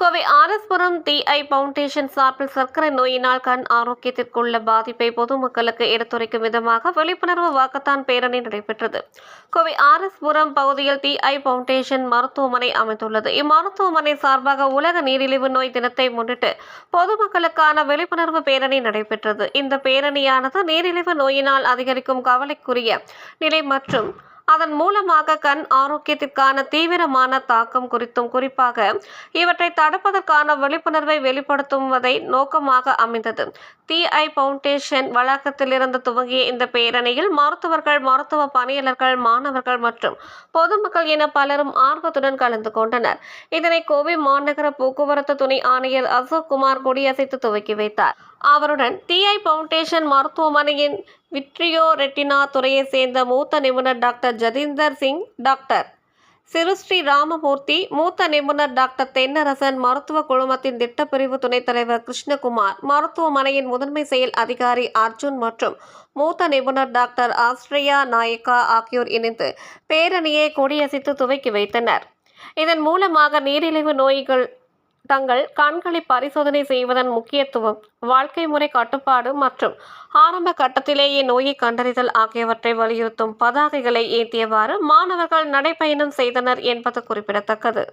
Kovai RS Puram DI foundation சார்பில் சர்க்கரை நோயினால் கண் ஆரோக்கியத்திற்குள்ள பாதிப்பை பொதுமக்களுக்கு எடுத்துரைக்கும் விதமாக விழிப்புணர்வு வாக்கத்தான் பேரணி நடைபெற்றது. கோவை ஆர்எஸ்புரம் பகுதியில் டிஐ பவுண்டேஷன் மருத்துவமனை அமைந்துள்ளது இம்மருத்துவமனை சார்பாக உலக நீரிழிவு நோய் தினத்தை முன்னிட்டு பொதுமக்களுக்கான விழிப்புணர்வு பேரணி நடைபெற்றது. இந்த பேரணியானது நீரிழிவு நோயினால் அதிகரிக்கும் கவலைக்குரிய நிலை மற்றும் அதன் மூலமாக கண் ஆரோக்கியத்திற்கான தீவிரமான தாக்கம் குறித்தும் குறிப்பாக இவற்றை தடுப்பதற்கான விழிப்புணர்வை வெளிப்படுத்துவதை நோக்கமாக அமைந்தது. டிஐ பவுண்டேஷன் வளாகத்திலிருந்து துவங்கிய இந்த பேரணியில் மருத்துவர்கள் மருத்துவ பணியாளர்கள் மாணவர்கள் மற்றும் பொதுமக்கள் என பலரும் ஆர்வத்துடன் கலந்து கொண்டனர். இதனை கோவை மாநகர போக்குவரத்து துணை ஆணையர் அசோக் குமார் கொடியசைத்து துவக்கி வைத்தார். அவருடன் டிஐ பவுண்டேஷன் மருத்துவமனையின் விட்ரியோ ரெட்டினா துறையை சேர்ந்த மூத்த நிபுணர் டாக்டர் ஜதீந்தர் சிங் டாக்டர் சிறுஸ்ரீ ராமமூர்த்தி மூத்த நிபுணர் டாக்டர் தென்னரசன் மருத்துவ குழுமத்தின் திட்டப்பிரிவு துணைத் தலைவர் கிருஷ்ணகுமார் மருத்துவமனையின் முதன்மை செயல் அதிகாரி அர்ஜுன் மற்றும் மூத்த நிபுணர் டாக்டர் ஆஸ்ட்ரியா நாயக்கா ஆகியோர் இணைந்து பேரணியை கொடியசைத்து துவக்கி வைத்தனர். இதன் மூலமாக நீரிழிவு நோய்கள் தங்கள் கண்களை பரிசோதனை செய்வதன் முக்கியத்துவம் வாழ்க்கை முறை கட்டுப்பாடு மற்றும் ஆரம்ப கட்டத்திலேயே நோயை கண்டறிதல் ஆகியவற்றை வலியுறுத்தும் பதாகைகளை ஏற்றியவாறு மாணவர்கள் நடைப்பயணம் செய்தனர் என்பது குறிப்பிடத்தக்கது.